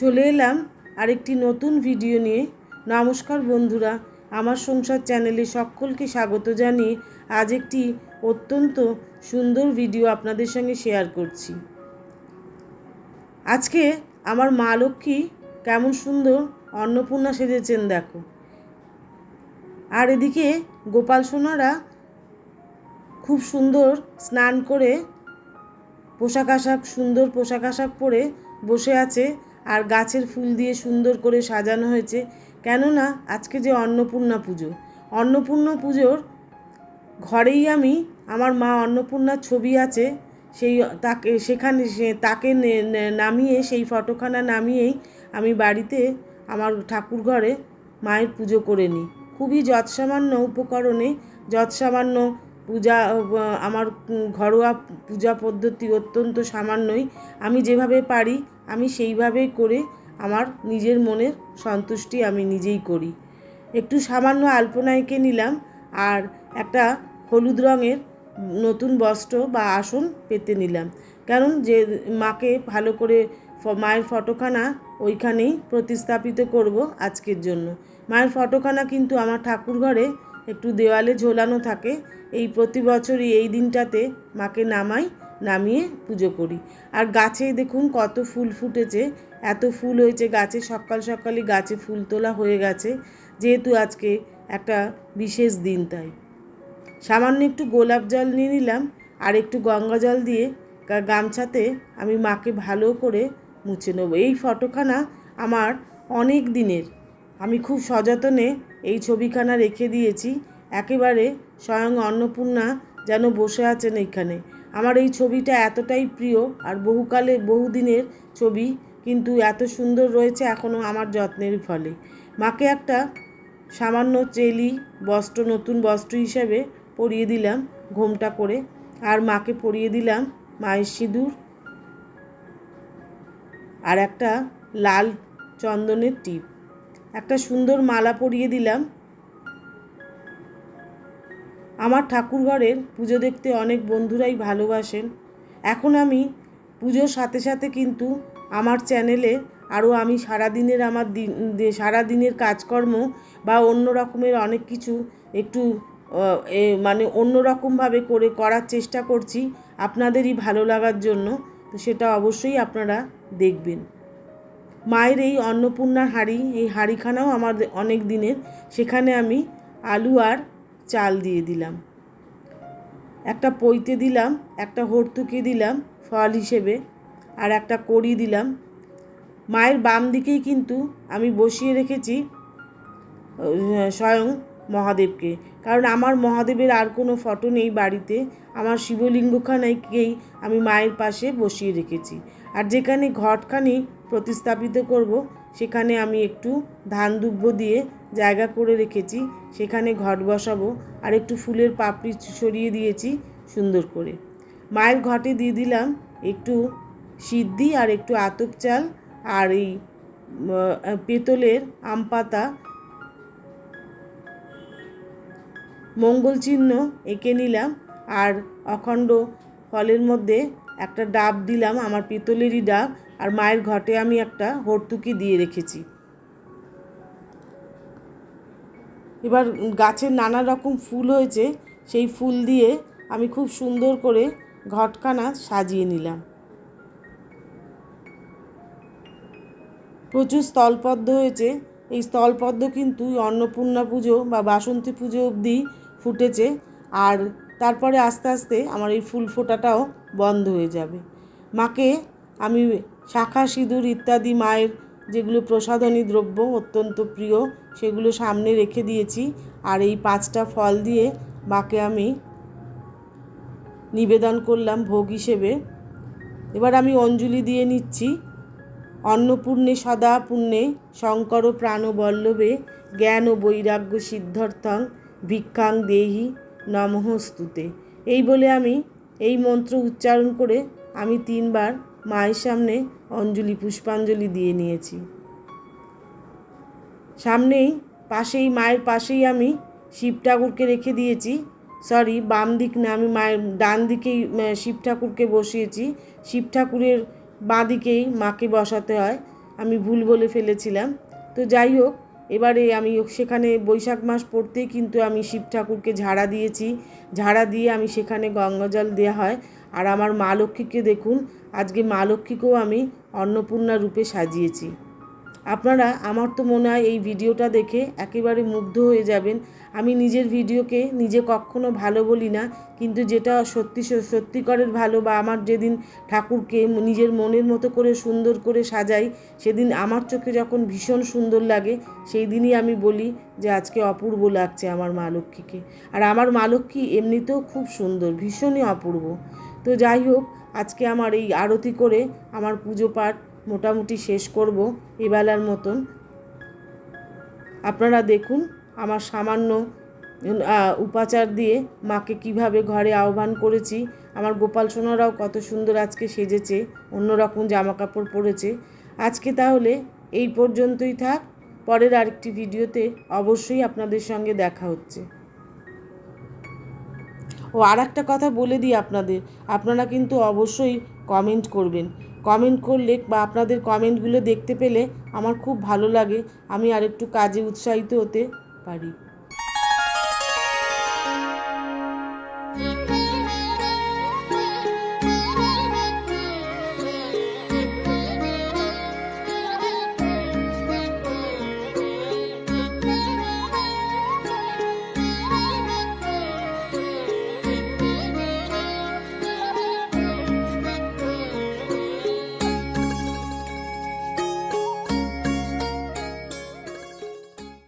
চলে এলাম আরেকটি নতুন ভিডিও নিয়ে। নমস্কার বন্ধুরা, আমার সংসার চ্যানেলে সকলকে স্বাগত জানিয়ে আজ একটি অত্যন্ত সুন্দর ভিডিও আপনাদের সঙ্গে শেয়ার করছি। আজকে আমার মা লক্ষ্মী কেমন সুন্দর অন্নপূর্ণা সেজেছেন দেখো। আর এদিকে গোপাল সোনারা খুব সুন্দর স্নান করে পোশাক আশাক, সুন্দর পোশাক আশাক পরে বসে আছে আর গাছের ফুল দিয়ে সুন্দর করে সাজানো হয়েছে। কেননা আজকে যে অন্নপূর্ণা পুজো, অন্নপূর্ণা পুজোর ঘরেই আমি আমার মা অন্নপূর্ণার ছবি আছে, সেই তাকে সেখানে তাকে নামিয়ে, সেই ফটোখানা নামিয়েই আমি বাড়িতে আমার ঠাকুর ঘরে মায়ের পুজো করে নিই। খুবই যৎসামান্য উপকরণে যৎসামান্য পূজা, আমার ঘরোয়া পূজা পদ্ধতি অত্যন্ত সামান্যই। আমি যেভাবে পারি আমি সেইভাবেই করে আমার নিজের মনের সন্তুষ্টি আমি নিজেই করি। একটু সামান্য আলপনাইকে নিলাম আর একটা হলুদ রঙের নতুন বস্ত্র বা আসন পেতে নিলাম। কারণ যে মাকে ভালো করে মায়ের ফটোখানা ওইখানেই প্রতিস্থাপিত করব আজকের জন্য। মায়ের ফটোখানা কিন্তু আমার ঠাকুর ঘরে একটু দেওয়ালে ঝোলানো থাকে। এই প্রতি বছরই এই দিনটাতে মাকে নামাই নামিয়ে পুজো করি। আর গাছে দেখুন কত ফুল ফুটেছে, এত ফুল হয়েছে গাছে, সকাল সকালই গাছে ফুল তোলা হয়ে গেছে, যেহেতু আজকে একটা বিশেষ দিন তাই। সামান্য একটু গোলাপ জল নিয়ে নিলাম, আর একটু গঙ্গা জল দিয়ে গামছাতে আমি মাকে ভালো করে মুছে নেব। এই ফটোখানা আমার অনেক দিনের। আমি খুব সযত্নে এই ছবিখানা রেখে দিয়েছি। একেবারে স্বয়ং অন্নপূর্ণা যেন বসে আছেন এইখানে। আমার এই ছবিটা এতটাই প্রিয় আর বহুকালে, বহুদিনের ছবি, কিন্তু এত সুন্দর রয়েছে এখনও আমার যত্নের ফলে। মাকে একটা সামান্য চেলি বস্ত্র, নতুন বস্ত্র হিসেবে পরিয়ে দিলাম ঘোমটা করে আর মাকে পরিয়ে দিলাম মায়ের সিঁদুর আর একটা লাল চন্দনের টিপ। একটা সুন্দর মালা পরিয়ে দিলাম আমার ঠাকুর ঘরের পুজো দেখতে অনেক বন্ধুরাই ভালোবাসেন। এখন আমি পুজোর সাথে সাথে কিন্তু আমার চ্যানেলে আরও আমি সারাদিনের আমার দিন সারাদিনের কাজকর্ম বা অন্য রকমের অনেক কিছু একটু মানে অন্য রকমভাবে করে করার চেষ্টা করছি আপনাদেরই ভালো লাগার জন্য। তো সেটা অবশ্যই আপনারা দেখবেন। মায়ের এই অন্নপূর্ণার হাঁড়ি, এই হাঁড়িখানাও আমার অনেক দিনের। সেখানে আমি আলু আর চাল দিয়ে দিলাম। একটা পইতে দিলাম, একটা হর্তুকি দিলাম ফল হিসেবে, আর একটা কড়ি দিলাম। মায়ের বাম দিকেই কিন্তু আমি বসিয়ে রেখেছি, স্বয়ং মহাদেবকে। কারণ আমার মহাদেবের আর কোনো ফটো নেই বাড়িতে, আমার শিবলিঙ্গখানাকেই আমি মায়ের পাশে বসিয়ে রেখেছি। আর যেখানে ঘটখানি প্রতিস্থাপিত করব সেখানে আমি একটু ধান দুব্য দিয়ে জায়গা করে রেখেছি, সেখানে ঘট বসাবো আর একটু ফুলের পাপড়ি সরিয়ে দিয়েছি সুন্দর করে। মায়ের ঘটে দিয়ে দিলাম একটু সিদ্ধি আর একটু আতপ চাল আর এই পেতলের আম পাতা। মঙ্গল চিহ্ন এঁকে নিলাম আর অখণ্ড ফলের মধ্যে একটা ডাব দিলাম, আমার পিতলেরই ডাব। আর মায়ের ঘটে আমি একটা হর্তুকি দিয়ে রেখেছি। এবার গাছের নানা রকম ফুল হয়েছে, সেই ফুল দিয়ে আমি খুব সুন্দর করে ঘটখানা সাজিয়ে নিলাম। প্রচুর স্থলপদ্ম হয়েছে, এই স্থলপদ্ম কিন্তু অন্নপূর্ণা পুজো বা বাসন্তী পুজো অবধি ফুটেছে আর তারপরে আস্তে আস্তে আমার এই ফুল ফোটাটাও বন্ধ হয়ে যাবে। মাকে আমি শাখা, সিঁদুর ইত্যাদি, মায়ের যেগুলো প্রসাধনী দ্রব্য অত্যন্ত প্রিয়, সেগুলো সামনে রেখে দিয়েছি। আর এই পাঁচটা ফল দিয়ে মাকে আমি নিবেদন করলাম ভোগ হিসেবে। এবার আমি অঞ্জলি দিয়ে নিচ্ছি। অন্নপূর্ণে সদা পুণ্যে শঙ্কর প্রাণবল্লভে জ্ঞান ও বৈরাগ্য সিদ্ধার্থং ভিক্ষাং দেহি নমঃস্তুতে। এই বলে আমি এই মন্ত্র উচ্চারণ করে আমি তিনবার মায়ের সামনে অঞ্জলি পুষ্পাঞ্জলি দিয়ে নিয়েছি। সামনেই, পাশেই, মায়ের পাশেই আমি শিব ঠাকুরকে রেখে দিয়েছি। সরি, বাম দিক না, আমি মায়ের ডান দিকেই শিব ঠাকুরকে বসিয়েছি। শিব ঠাকুরের বাঁ দিকেই মাকে বসাতে হয়। আমি ভুল বলে ফেলেছিলাম। তো যাই হোক, এবারে আমি সেখানে বৈশাখ মাস পড়তেই কিন্তু আমি শিব ঠাকুরকে ঝাড়া দিয়েছি। ঝাড়া দিয়ে আমি সেখানে গঙ্গা জল দেওয়া হয়। আর আমার মা লক্ষ্মীকে দেখুন, আজকে মা লক্ষ্মীকেও আমি অন্নপূর্ণা রূপে সাজিয়েছি। আপনারা, আমার তো মনে হয় এই ভিডিওটা দেখে একেবারে মুগ্ধ হয়ে যাবেন। আমি নিজের ভিডিওকে নিজে কখনো ভালো বলি না, কিন্তু যেটা সত্যি সত্যিকারের ভালো বা আমার যেদিন ঠাকুরকে নিজের মনের মতো করে সুন্দর করে সাজাই, সেদিন আমার চোখে যখন ভীষণ সুন্দর লাগে, সেই দিনই আমি বলি যে আজকে অপূর্ব লাগছে আমার মা লক্ষ্মীকে। আর আমার মা লক্ষ্মী এমনিতেও খুব সুন্দর, ভীষণই অপূর্ব। তো যাই হোক, আজকে আমার এই আরতি করে আমার পুজো পাঠ মোটামুটি শেষ করব এবেলার মতন। আপনারা দেখুন আমার সামান্য উপাচার দিয়ে মাকে কীভাবে ঘরে আহ্বান করেছি। আমার গোপাল সোনারাও কত সুন্দর আজকে সেজেছে, অন্যরকম জামা কাপড় পরেছে। আজকে তাহলে এই পর্যন্তই থাক। পরের আরেকটি ভিডিওতে অবশ্যই আপনাদের সঙ্গে দেখা হচ্ছে। ও আর একটা কথা বলে দিই আপনাদের। আপনারা কিন্তু অবশ্যই কমেন্ট করবেন। কমেন্ট করলে বা আপনাদের কমেন্টগুলো দেখতে পেলে আমার খুব ভালো লাগে। আমি আরেকটু কাজে উৎসাহিত হতে পারি।